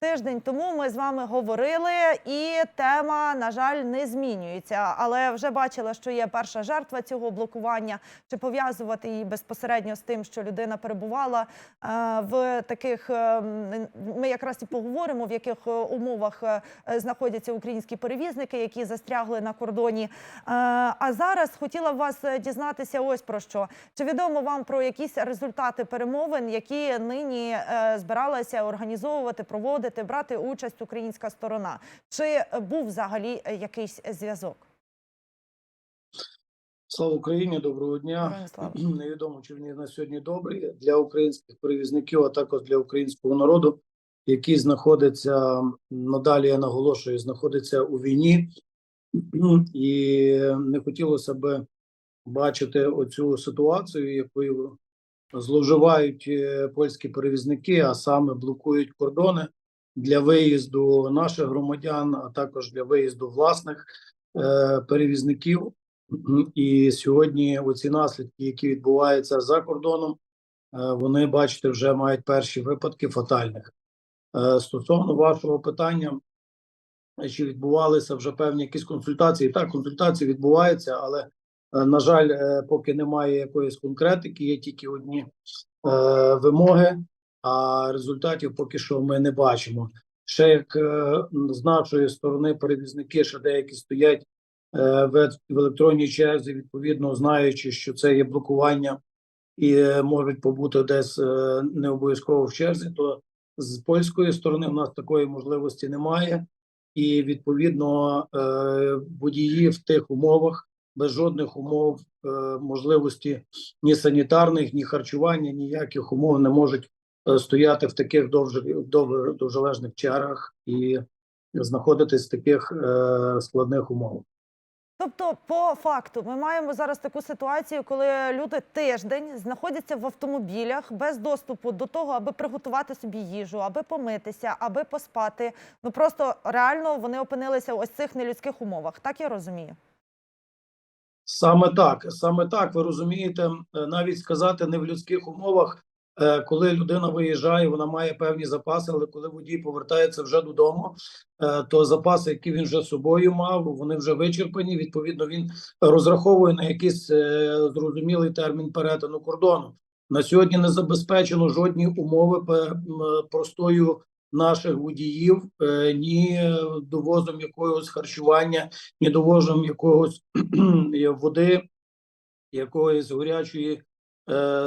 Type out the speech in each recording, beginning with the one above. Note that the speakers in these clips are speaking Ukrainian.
Тиждень тому ми з вами говорили, і тема, на жаль, не змінюється. Але вже бачила, що є перша жертва цього блокування. Чи пов'язувати її безпосередньо з тим, що людина перебувала е, в таких, е, ми якраз і поговоримо, в яких е, умовах знаходяться українські перевізники, які застрягли на кордоні. А зараз хотіла б вас дізнатися ось про що. Чи відомо вам про якісь результати перемовин, які нині збиралася організовувати, проводити, брати участь українська сторона? Чи був взагалі е, якийсь зв'язок? Слава Україні, доброго дня. Слава. Невідомо, чи він на сьогодні добрий для українських перевізників, а також для українського народу, який знаходиться надалі, я наголошую, знаходиться у війні, і не хотілося би бачити оцю ситуацію, якою зловживають е, польські перевізники, а саме блокують кордони для виїзду наших громадян, а також для виїзду власних е, перевізників. І сьогодні оці наслідки, які відбуваються за кордоном, е, вони, бачите, вже мають перші випадки фатальних. Е, Стосовно вашого питання, чи відбувалися вже певні якісь консультації? Так, консультації відбуваються, але, е, на жаль, поки немає якоїсь конкретики, є тільки одні вимоги, а результатів поки що ми не бачимо. Ще як е, з нашої сторони перевізники, ще деякі стоять е, в в електронній черзі, відповідно знаючи, що це є блокування і е, можуть побути десь не обов'язково в черзі, то з польської сторони в нас такої можливості немає, і відповідно водії в тих умовах без жодних умов можливості ні санітарних, ні харчування, ніяких умов не можуть стояти в таких довже, дов- довжележних чергах і знаходитись в таких е, складних умовах. Тобто, по факту, ми маємо зараз таку ситуацію, коли люди тиждень знаходяться в автомобілях без доступу до того, аби приготувати собі їжу, аби помитися, аби поспати. Ну просто реально вони опинилися в ось цих нелюдських умовах. Так я розумію. Саме так, саме так, ви розумієте, е, навіть сказати не в людських умовах, е, коли людина виїжджає, вона має певні запаси, але коли водій повертається вже додому, е, то запаси, які він вже з собою мав, вони вже вичерпані. Відповідно, він розраховує на якийсь е, зрозумілий термін перетину кордону. На сьогодні не забезпечено жодні умови простою наших водіїв, е, ні довозом якогось харчування, ні довозом якогось води, якоїсь гарячої е,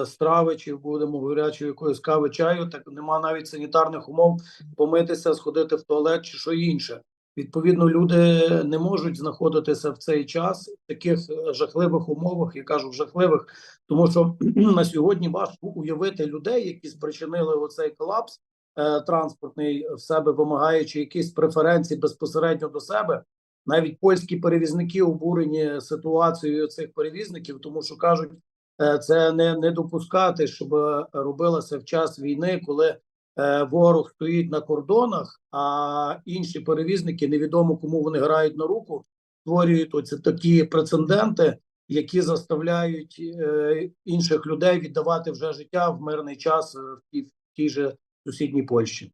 страви, чи будемо гарячої якоїсь кави чаю, так нема навіть санітарних умов помитися, сходити в туалет чи що інше. Відповідно, люди не можуть знаходитися в цей час в таких е, жахливих умовах, я кажу жахливих, тому що на сьогодні важко уявити людей, які спричинили оцей колапс е, транспортний в себе, вимагаючи якісь преференції безпосередньо до себе. Навіть польські перевізники обурені ситуацією цих перевізників, тому що кажуть, е, це не, не допускати, щоб е, робилося в час війни, коли е, ворог стоїть на кордонах, а інші перевізники невідомо кому вони грають на руку, створюють оці такі прецеденти, які заставляють е, інших людей віддавати вже життя в мирний час е, в в тій же сусідній Польщі.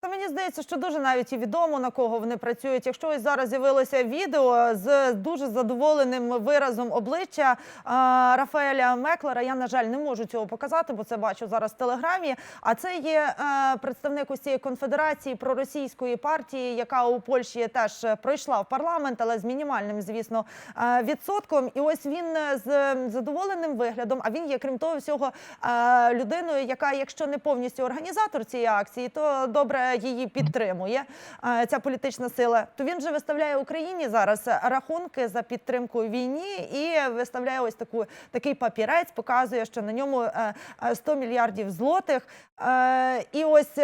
Та мені здається, що дуже навіть і відомо на кого вони працюють. Якщо ось зараз з'явилося відео з дуже задоволеним виразом обличчя а, Рафаеля Меклера, я на жаль не можу цього показати, бо це бачу зараз в телеграмі. А це є е, представник ось цієї конфедерації проросійської партії, яка у Польщі теж е, пройшла в парламент, але з мінімальним, звісно, е, відсотком. І ось він е, з задоволеним виглядом. А він є, крім того, всього е, людиною, яка, якщо не повністю організатор цієї акції, то добре її підтримує е, ця політична сила. То він же виставляє Україні зараз рахунки за підтримку війні і виставляє ось таку такий папірець, показує, що на ньому е, е, 100 мільярдів злотих. Е, І ось.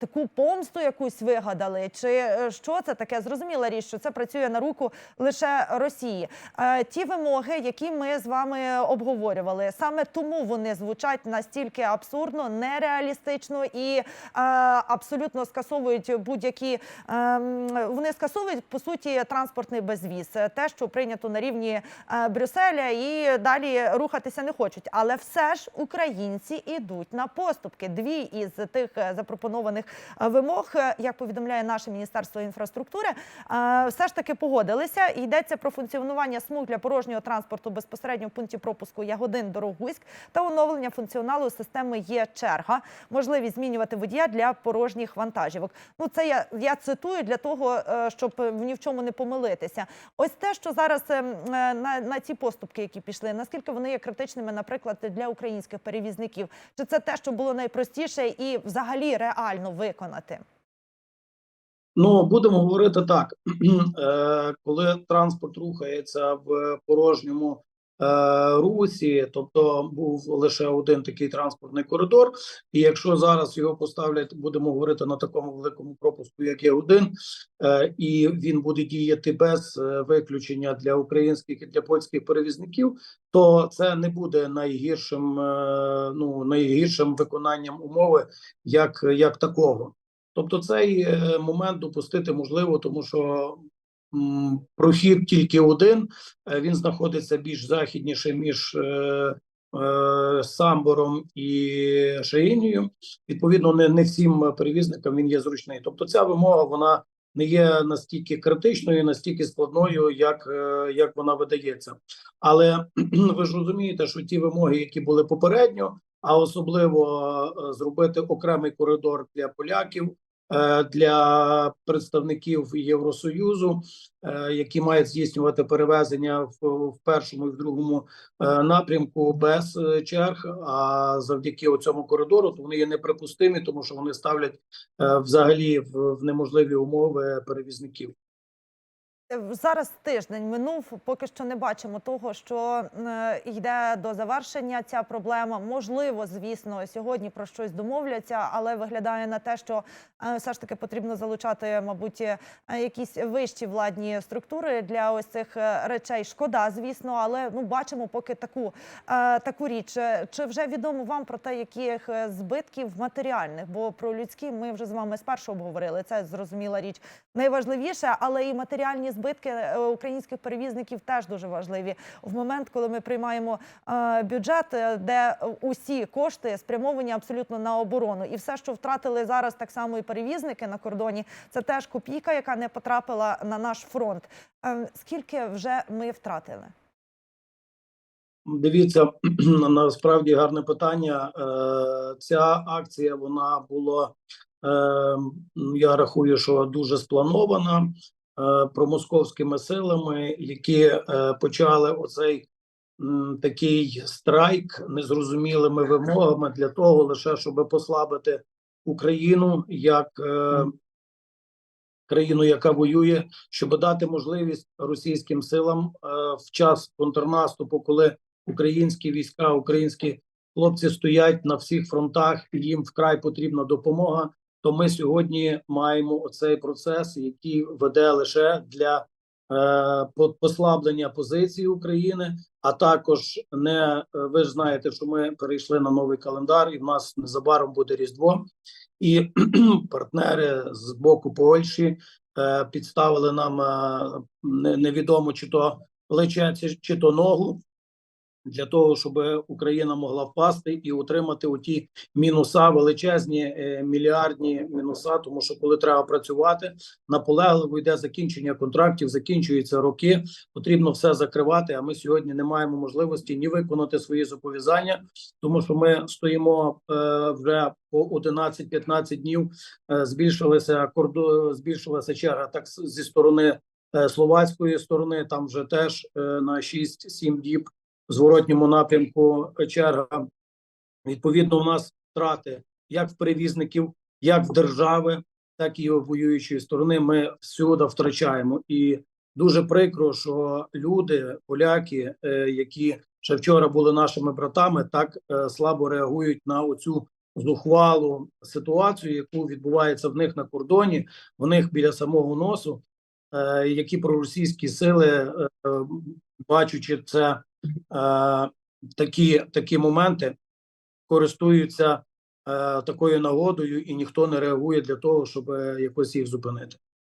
Таку помсту якусь вигадали, чи е, що це таке? Зрозуміла річ, що це працює на руку лише Росії. Е, ті вимоги, які ми з вами обговорювали, саме тому вони звучать настільки абсурдно, нереалістично і е, абсолютно скасовують будь-які е, вони скасовують по суті транспортний безвіз, те, що прийнято на рівні Брюсселя, і далі рухатися не хочуть. Але все ж українці ідуть на поступки. Дві із тих запропонованих вимог, е, як повідомляє наше міністерство інфраструктури, е, все ж таки погодилися. Йдеться про функціонування смуг для порожнього транспорту безпосередньо в пункті пропуску Ягодин Дорогуськ та оновлення функціоналу системи є черга, можливість змінювати водія для порожніх вантажівок. Ну це я, я цитую для того, е, щоб ні в чому не помилитися. Ось те, що зараз ем, е, на, на ці поступки, які пішли, наскільки вони є критичними, наприклад, для українських перевізників, чи це те, що було найпростіше і взагалі реально виконати? Ну, будемо говорити так: Е, коли транспорт рухається в порожньому русі, тобто був лише один такий транспортний коридор, і якщо зараз його поставлять, будемо говорити на такому великому пропуску, як є один, е, і він буде діяти без е, виключення для українських і для польських перевізників, то це не буде найгіршим, е, ну найгіршим виконанням умови, як, як такого. Тобто цей е, момент допустити можливо, тому що прохід тільки один, е, він знаходиться більш західніше між е, е, Самбором і Шеїнією. Відповідно, не, не всім перевізникам він є зручний. Тобто, ця вимога вона не є настільки критичною, настільки складною, як, як вона видається. Але ви ж розумієте, що ті вимоги, які були попередньо, а особливо зробити окремий коридор для поляків, для представників Євросоюзу, е, які мають здійснювати перевезення в, першому і в другому е, напрямку без е, черг. А завдяки цьому коридору, то вони є неприпустимі, тому що вони ставлять е, взагалі в неможливі умови перевізників. Зараз тиждень минув, поки що не бачимо того, що е, йде до завершення ця проблема. Можливо, звісно, сьогодні про щось домовляться, але виглядає на те, що е, все ж таки потрібно залучати, мабуть, е, якісь вищі владні структури для ось цих речей. Шкода, звісно, але ну бачимо поки таку, таку річ. Чи вже відомо вам про те, яких збитків матеріальних? Бо про людські ми вже з вами спершу обговорили. Це зрозуміла річ найважливіше, але і матеріальні збитки е, українських перевізників теж дуже важливі. В момент, коли ми приймаємо е, бюджет, е, де усі кошти спрямовані абсолютно на оборону, і все, що втратили зараз, так само і перевізники на кордоні, це теж копійка, яка не потрапила на наш фронт. Скільки вже ми втратили? Дивіться, насправді гарне питання. Ця акція вона була, е, я рахую, що дуже спланована промосковськими силами, які е, почали оцей такий страйк незрозумілими вимогами для того, лише щоб послабити Україну як е, країну, яка воює, щоб дати можливість російським силам е, в час контрнаступу, коли українські війська, українські хлопці стоять на всіх фронтах, і їм вкрай потрібна допомога. То ми сьогодні маємо оцей процес, який веде лише для е, послаблення позиції України, а також не е, ви ж знаєте, що ми перейшли на новий календар, і в нас незабаром буде різдво, і партнери з боку Польщі е, підставили нам е, невідомо чи то плече, чи- чи то ногу для того, щоб Україна могла впасти і отримати оті мінуса, величезні е, мільярдні мінуса. Тому що коли треба працювати, наполегливо йде закінчення контрактів, закінчуються роки. Потрібно все закривати. А ми сьогодні не маємо можливості ні виконати свої зобов'язання, тому що ми стоїмо е, вже по 11-15 днів. Е, збільшилася кордо, збільшилася черга так зі сторони словацької сторони. Там вже теж на 6-7 діб зворотньому напрямку черга. Відповідно, у нас втрати як в перевізників, як в держави, так і в воюючої сторони. Ми всюди втрачаємо. І дуже прикро, що люди, поляки, е, які ще вчора були нашими братами, так е, слабо реагують на оцю зухвалу ситуацію, яку відбувається в них на кордоні, в них біля самого носу, е, які проросійські сили, е, е, бачачи це е, такі, такі моменти, користуються е, такою нагодою, і ніхто не реагує для того, щоб е, якось їх зупинити.